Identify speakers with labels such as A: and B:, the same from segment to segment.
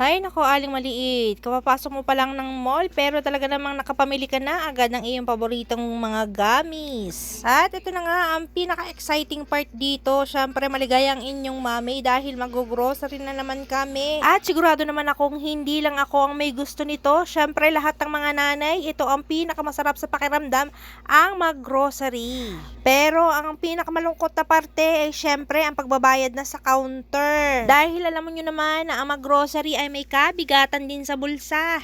A: Ay, nako, aling maliit. Kapapasok mo pa lang ng mall, pero talaga namang nakapamili ka na agad ng iyong paboritong mga gamis. At ito na nga, ang pinaka-exciting part dito. Siyempre, maligaya ang inyong mami dahil mag-grocery na naman kami. At sigurado naman akong hindi lang ako ang may gusto nito. Siyempre, lahat ng mga nanay, ito ang pinakamasarap sa pakiramdam, ang mag-grocery. Pero, ang pinakamalungkot na parte ay siyempre, ang pagbabayad na sa counter. Dahil alam mo nyo naman na ang mag-grocery ay may kabigatan din sa bulsa.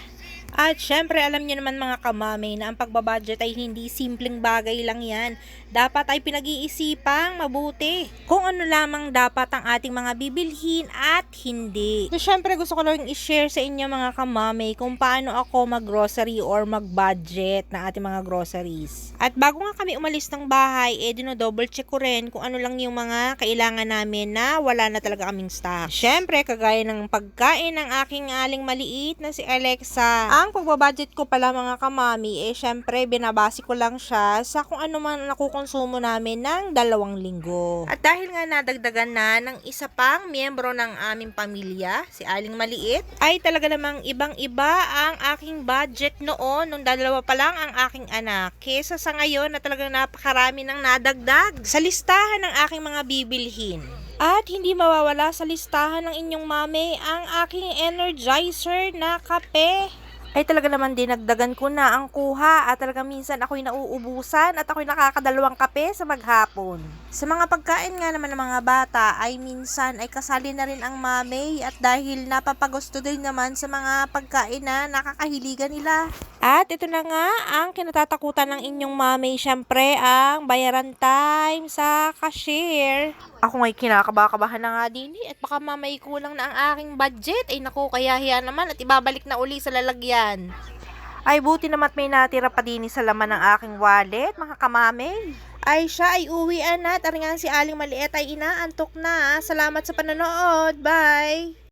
A: At syempre, alam niyo naman mga kamame na ang pagbabudget ay hindi simpleng bagay lang yan. Dapat ay pinag-iisipang mabuti kung ano lamang dapat ang ating mga bibilhin at hindi. So, syempre, gusto ko lang i-share sa inyo mga kamame kung paano ako mag-grocery or mag-budget na ating mga groceries. At bago nga kami umalis ng bahay, eh, dino-double check ko rin kung ano lang yung mga kailangan namin na wala na talaga kaming stock. Syempre, kagaya ng pagkain ng aking aling maliit na si Alexa. Ang pagbabudget ko pala mga kamami, eh syempre binabase ko lang siya sa kung ano man nakukonsumo namin ng dalawang linggo. At dahil nga nadagdagan na ng isa pang miyembro ng aming pamilya, si Aling Maliit, ay talaga namang ibang-iba ang aking budget noon nung dalawa pa lang ang aking anak. Kesa sa ngayon na talagang napakarami ng nadagdag sa listahan ng aking mga bibilhin. At hindi mawawala sa listahan ng inyong mami ang aking energizer na kape. Ay talaga naman dinagdagan ko na ang kuha at talaga minsan ako'y nauubusan at ako'y nakakadalawang kape sa maghapon. Sa mga pagkain nga naman ng mga bata ay minsan ay kasali na rin ang mami at dahil napapagusto din naman sa mga pagkain na nakakahiligan nila. At ito na nga ang kinatatakutan ng inyong mami, syempre ang bayaran time sa cashier. Ako nga'y kinakabakabahan na nga din eh, at baka mamay kulang na ang aking budget. Ay naku, kaya hiya naman at ibabalik na uli sa lalagyan. Ay buti naman may natira pa din sa laman ng aking wallet, mga kamame. Ay siya ay uwian na at aringan si Aling Maliit ay inaantok na. Salamat sa panonood. Bye!